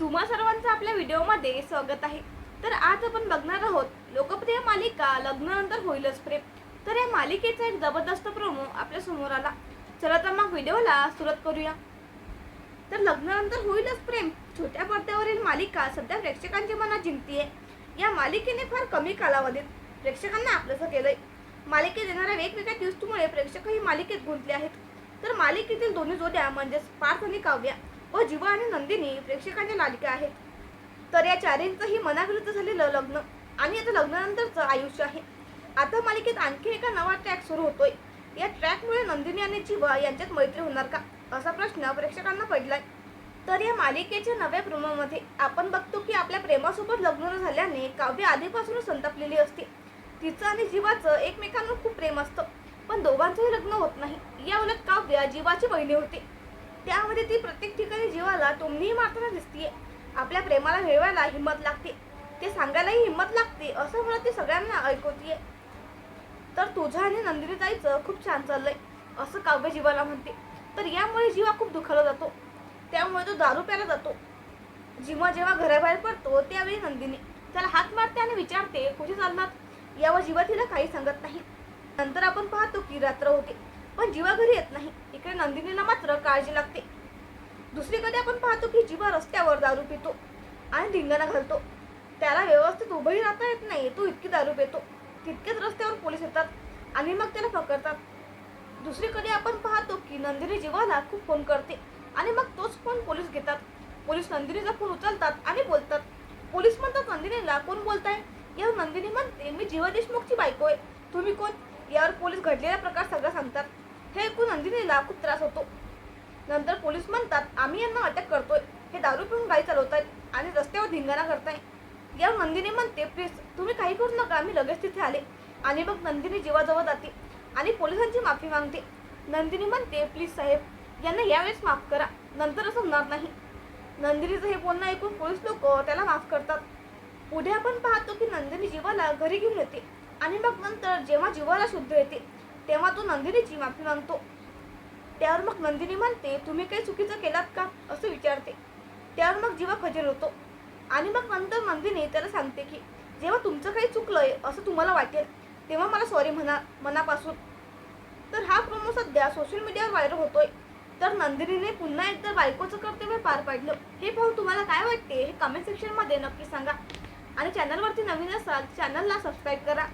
तुम्हा सर्वांचं आपल्या व्हिडिओमध्ये स्वागत आहे. तर आज आपण बघणार आहोत लोकप्रिय मालिका लग्नानंतर होईलच प्रेम. तर या मालिकेचा एक जबरदस्त प्रोमो आपल्यासमोर आला. चला तर मग व्हिडिओला सुरुवात करूया. तर लग्नानंतर होईलच प्रेम छोट्या पडद्यावरील मालिका सध्या प्रेक्षकांची मनात जिंकतीये. या मालिकेने फार कमी कालावधीत प्रेक्षकांना आपलंसं केलंय. मालिकेत येणाऱ्या वेगवेगळ्या ट्विस्टमुळे प्रेक्षक ही मालिकेत गुंतले आहेत. तर मालिकेतील दोन्ही जोड्या म्हणजेच पार्थ आणि काव्या. व जीवा आणि नंदिनी प्रेक्षकांच्या लालिका आहेत. तर या चारींचंही मनाविरुद्ध झालेलं लग्न आणि आता लग्नानंतरचं आयुष्य आहे. आता मालिकेत आणखी एका नवा ट्रॅक सुरू होतोय. या ट्रॅकमुळे नंदिनी आणि जीवा यांच्यात मैत्री होणार का? असा प्रश्न प्रेक्षकांना पडलाय. तर या मालिकेच्या नव्या प्रोमोमध्ये आपण बघतो की आपल्या प्रेमासोबत लग्न झाल्याने काव्य आधीपासूनच संतापलेली असते. तिचं आणि जीवाचं एकमेकांवर खूप प्रेम असतं. पण दोघांचंही लग्न होत नाही. या उलट काव्य जीवाची बहिणी होते. त्यामध्ये ती प्रत्येक ठिकाणी जीवाला टोमणीही मारताना दिसते आपल्या प्रेमाला मिळवायला हिंमत लागते. ते सांगायलाही हिंमत लागते असं म्हणत ती सगळ्यांना ऐकवतीये. तर तुझं आणि नंदिनी जायचं खूप छान चाललंय असं काव्य जीवाला म्हणते. तर यामुळे जीवा खूप दुखावला जातो. त्यामुळे तो दारू प्यायला जातो. जीवा जेव्हा घराबाहेर पडतो त्यावेळी नंदिनी त्याला हात मारते आणि विचारते कुठे चालणार यावर जीवा तिला काही सांगत नाही. नंतर आपण पाहतो की रात्र होते पण जीवा घरी येत नाही. इकडे नंदिनीला काळजी लागते. दुसरीकडे आपण पाहतो की जीवा रस्त्यावर दारू पितो आणि धिंगाणा घालतो. त्याला व्यवस्थित उभंही राहता येत नाही तो इतकी दारू पितो. तितकेच रस्त्यावर पोलीस येतात आणि मग त्याला पकडतात. दुसरीकडे आपण पाहतो की नंदिनी जीवाला खूप फोन करते आणि मग तोच फोन पोलीस घेतात. पोलीस नंदिनीचा फोन उचलतात आणि बोलतात. पोलीस म्हणतात नंदिनीला कोण बोलताय? यावर नंदिनी म्हणते मी जीवा देशमुखची बायको आहे. तुम्ही कोण? यावर पोलीस घडलेला प्रकार सगळं सांगतात. हे ऐकून नंदिनीला खूप त्रास होतो. नंतर पोलीस म्हणतात आम्ही यांना अटक करतोय. हे दारू पिऊन गाडी चालवतात आणि रस्त्यावर धिंगाणा करताय. यावर नंदिनी म्हणते प्लीज तुम्ही काही करू नका. मी लगेच तिथे आले. आणि मग नंदिनी जीवाजवळ जाते आणि पोलिसांची माफी मागते. नंदिनी म्हणते प्लीज साहेब यांना यावेळेस माफ करा. नंतर असं होणार नाही. नंदिनीचं हे बोलणं ऐकून पोलीस लोक त्याला माफ करतात. पुढे आपण पाहतो की नंदिनी जीवाला घरी घेऊन येते आणि मग नंतर जेव्हा जीवाला शुद्ध येते तेव्हा तो नंदिनीची माफी मागतो. त्यावर मग नंदिनी म्हणते तुम्ही काही चुकीचं केलात का? असं विचारते. त्यावर मग जीवा खजीर होतो. आणि मग नंतर नंदिनी त्याला सांगते की जेव्हा तुमचं काही चुकलंय असं तुम्हाला वाटेल तेव्हा मला सॉरी म्हणा मनापासून. तर हा प्रोमो सध्या सोशल मीडियावर व्हायरल होतोय. तर नंदिनीने पुन्हा एकदा बायकोचं कर्तव्य पार पाडलं. हे पाहून तुम्हाला काय वाटते हे कमेंट सेक्शनमध्ये नक्की सांगा. आणि चॅनलवरती नवीन असाल चॅनलला सबस्क्राईब करा.